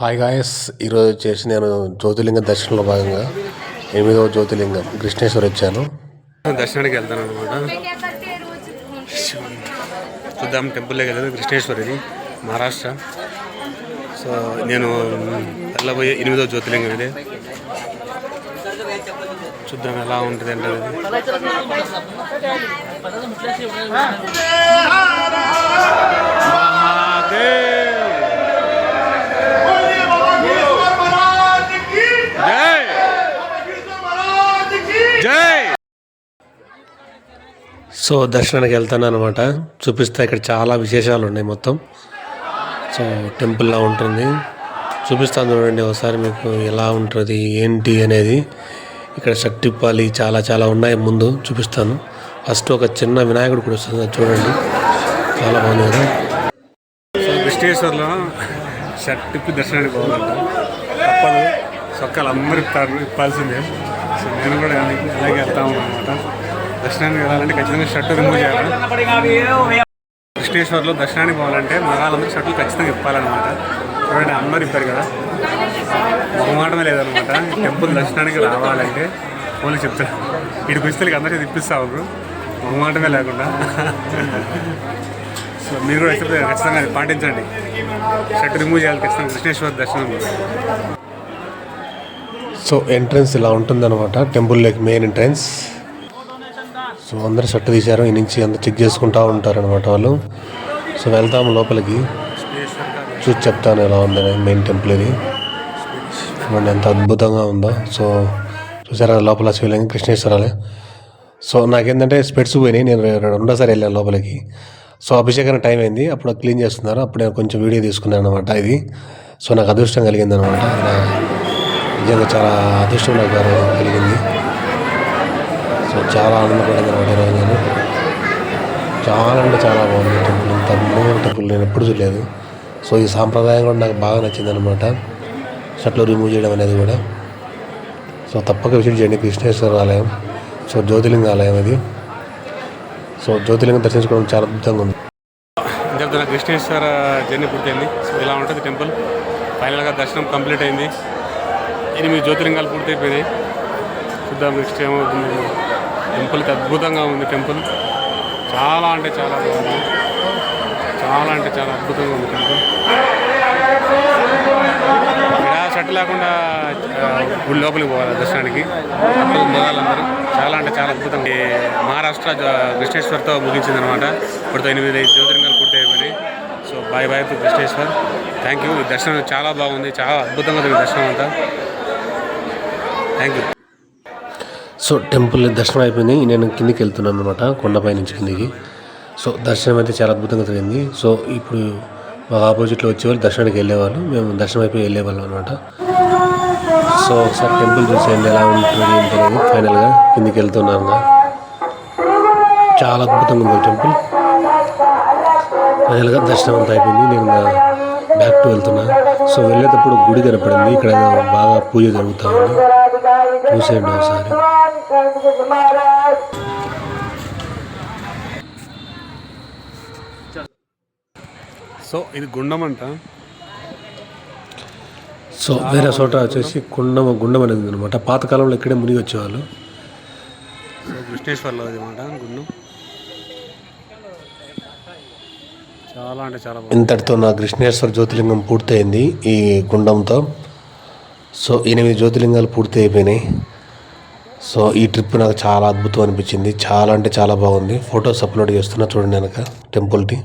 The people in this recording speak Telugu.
హాయ్ గాయస్ ఈరోజు వచ్చేసి నేను జ్యోతిర్లింగ దర్శనంలో భాగంగా ఎనిమిదవ జ్యోతిర్లింగం కృష్ణేశ్వర్ వచ్చాను. దర్శనానికి వెళ్తాను అనమాట చూద్దాం టెంపుల్లోకి వెళ్తాను కృష్ణేశ్వర్ ఇది మహారాష్ట్ర. సో నేను వెళ్ళబోయే ఎనిమిదో జ్యోతిర్లింగం ఇది. చూద్దాం ఎలా ఉంటుంది అంటే అది. సో దర్శనానికి వెళ్తాను అనమాట చూపిస్తే ఇక్కడ చాలా విశేషాలు ఉన్నాయి మొత్తం. సో టెంపుల్లా ఉంటుంది. చూపిస్తాను చూడండి ఒకసారి మీకు ఎలా ఉంటుంది ఏంటి అనేది. ఇక్కడ శక్తిపాలి చాలా చాలా ఉన్నాయి ముందు చూపిస్తాను. ఫస్ట్ ఒక చిన్న వినాయకుడు కూడా వస్తుంది అది చూడండి. చాలా బాగుంది కదా. సో కృష్ణేశ్వర్లో షర్ట్ ఇప్పి దర్శనానికి పోవాలంట తప్పదు. సొక్కలు అందరూ ఇప్పాల్సిందే. సో నేను కూడా అలాగే వెళ్తా వెళ్తాము అనమాట దర్శనానికి వెళ్ళాలంటే ఖచ్చితంగా షర్ట్ రిమూవ్ చేయాలి. కృష్ణేశ్వర్లో దర్శనానికి పోవాలంటే మగాళ్ళందరూ షర్ట్లు ఖచ్చితంగా ఇప్పాలన్నమాట. చూడండి అందరూ ఇప్పారు కదా? మొహమాటమే లేదనమాట టెంపుల్ దర్శనానికి రావాలంటే పోలీసు చెప్తారు ఇటు కుస్తలకి అందరికీ ఇప్పిస్తా ఉన్నారు మొహమాటమే లేకుండా. సో మీరు కూడా ఇష్టపడితే ఖచ్చితంగా అది పాటించండి. షర్ట్ రిమూవ్ చేయాలి ఖచ్చితంగా కృష్ణేశ్వర దర్శనం. సో ఎంట్రన్స్ ఇలా ఉంటుందన్నమాట. టెంపుల్లోకి మెయిన్ ఎంట్రన్స్. సో అందరు షర్ట్ తీశారు ఈ నుంచి అంత చెక్ చేసుకుంటా ఉంటారు అనమాట వాళ్ళు. సో వెళ్తాము లోపలికి. చూసి చెప్తాను ఎలా ఉందని మెయిన్ టెంపుల్ ఇది. చూడండి ఎంత అద్భుతంగా ఉందో. సో చూసారా లోపల శివలింగం కృష్ణేశ్వరాలే సో నాకేంటంటే స్పెట్స్ పోయినాయి నేను రెండోసారి వెళ్ళాను లోపలికి. సో అభిషేకానికి టైం అయింది అప్పుడు క్లీన్ చేస్తున్నారు అప్పుడు నేను కొంచెం వీడియో తీసుకున్నాను అనమాట ఇది. సో నాకు అదృష్టం కలిగింది అనమాట నిజంగా చాలా అదృష్టం నాకు కలిగింది. చాలా ఆనందపడింది అనమాట ఈరోజు నేను. చాలా అంటే చాలా బాగుంది టెంపుల్. ఇంత టెంపుల్ నేను ఎప్పుడు చూడలేదు. సో ఈ సాంప్రదాయం కూడా నాకు బాగా నచ్చింది అనమాట షట్లు రిమూవ్ చేయడం అనేది కూడా. సో తప్పక విజిట్ చేయండి కృష్ణేశ్వర ఆలయం. సో జ్యోతిలింగ ఆలయం అది. సో జ్యోతిలింగం దర్శించుకోవడం చాలా అద్భుతంగా ఉంది. ఇంకా కృష్ణేశ్వర జర్నీ పూర్తయింది. సో ఇలా ఉంటుంది టెంపుల్ ఫైనల్గా దర్శనం కంప్లీట్ అయింది. ఎనిమిది జ్యోతిలింగాలు పూర్తయిపోయినాయి. చూద్దాం నెక్స్ట్ ఏమవుతుంది. టెంపుల్కి అద్భుతంగా ఉంది టెంపుల్. చాలా అంటే చాలా బాగుంది. చాలా అంటే చాలా అద్భుతంగా ఉంది టెంపుల్. ఇక్కడ షర్ట్ లేకుండా గుడి లోపలికి పోవాలి దర్శనానికి. అప్పుడు చాలా అంటే చాలా అద్భుతం మహారాష్ట్ర కృష్ణేశ్వర్తో ముగించింది అనమాట ఇప్పటితో ఎనిమిది జ్యోతిర్లింగాలు పూర్తి so bye bye to Krishneshwar thank you దర్శనం చాలా బాగుంది. చాలా అద్భుతంగా దర్శనం అంతా. థ్యాంక్ యూ సో టెంపుల్ దర్శనం అయిపోయింది. నేను కిందికి వెళ్తున్నాను అనమాట కొండపై నుంచి కిందికి. సో దర్శనం అయితే చాలా అద్భుతంగా జరిగింది. సో ఇప్పుడు మా ఆపోజిట్లో వచ్చేవాళ్ళు దర్శనానికి వెళ్ళేవాళ్ళు. మేము దర్శనం అయిపోయి వెళ్ళేవాళ్ళం అనమాట సో ఒకసారి టెంపుల్ చూసేయండి ఎలా ఉంటుంది ఏం తెలియదు. ఫైనల్గా కిందికి వెళ్తున్నాను చాలా అద్భుతంగా ఉంది టెంపుల్. ఫైనల్గా దర్శనం అంతా అయిపోయింది. నేను బ్యాక్ టు వెళ్తున్నా. సో వెళ్ళేటప్పుడు గుడి కనపడింది. ఇక్కడ బాగా పూజ జరుగుతూ ఉంది చూసేయండి ఒకసారి. సో ఇది గుండం అంట. సో వేరే చోట వచ్చేసి గుండం గుండం అనేది అనమాట పాతకాలంలో ఇక్కడే మునిగి వచ్చేవాళ్ళు. సో కృష్ణేశ్వర్లో అది మాట గుండం. చాలా అంటే చాలా ఇంతటితో నా కృష్ణేశ్వర జ్యోతిర్లింగం పూర్తయింది ఈ గుండంతో. సో ఎనిమిది జ్యోతిలింగాలు పూర్తి అయిపోయినాయి సో ఈ ట్రిప్ నాకు చాలా అద్భుతం అనిపించింది. చాలా అంటే చాలా బాగుంది. ఫొటోస్ అప్లోడ్ చేస్తున్నా చూడండి వెనక టెంపుల్ది